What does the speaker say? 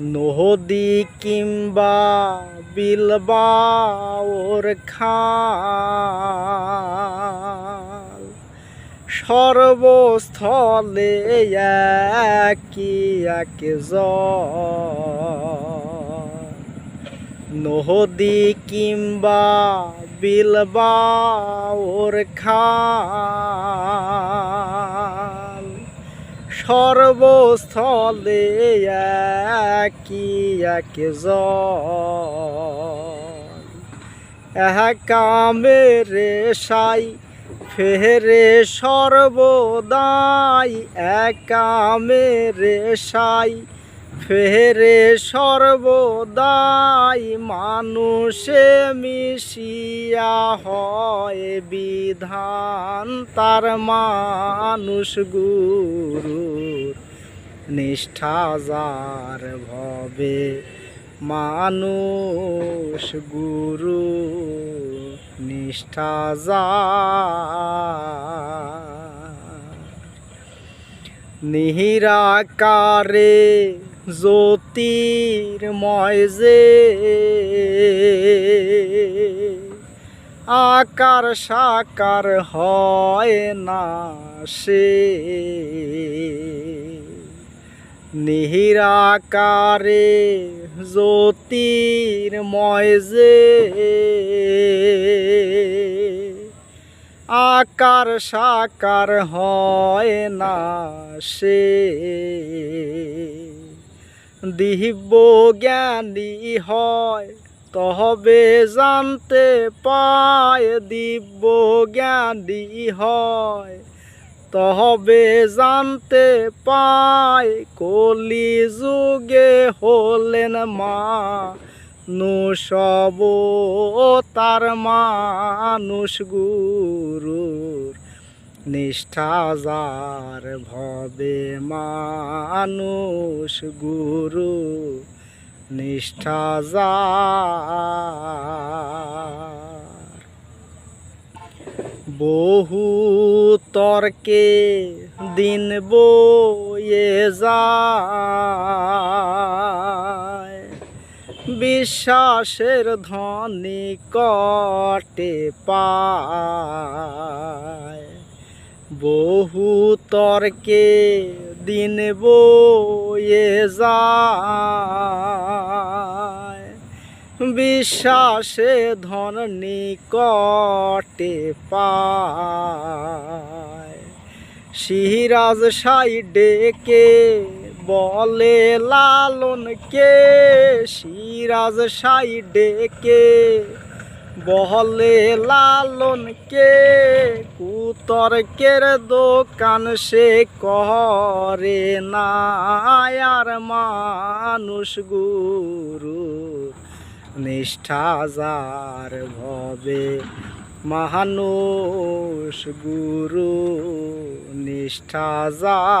নদী কিংবা বিলবা ওর খাল। সর্বস্থলে একই এক নদী কিংবা বিলবা ওর খাল। সর্বস্থলে কি এক কামে সাই ফেরে সর্বদাই। একামে সাই ফেরে সর্বদাই মানুষে মিশিয়া হয় বিধান, তার মানুষ গুরুর নিষ্ঠা যার ভবে মানুষ গুরু, নিষ্ঠা যার। নিহিরাকারে জ্যোতির্ময় যে আকার সাকার হয় না সে। নিহিরাকারে জ্যোতির্ময় যে আকার সাকার হয় না সে। দিব্য জ্ঞানী হয় তবে জানতে পায় দিব্য জ্ঞানী হয়। তবে জানতে পায় কলি যুগে হলেন মা নুসব তার মানুষ গুরুর নিষ্ঠা যার ভবে মানুষ গুরু, নিষ্ঠা যার বহু তর্কে দিন বয়ে যায়, বিশ্বাসের ধনী কটে পায়। বহু তর্কে দিন বয়ে যায়। বিশ্বাসে ধন নিকটে পায়। সিরাজ সাই ডেকে বলে, লালন কে? সিরাজ সাই ডেকে বলে লালন কে, কুতর্কের দোকান সে করে না আর মানুষ গুরু। নিষ্ঠা যার ভবে মহানুষ গুরু, নিষ্ঠা যার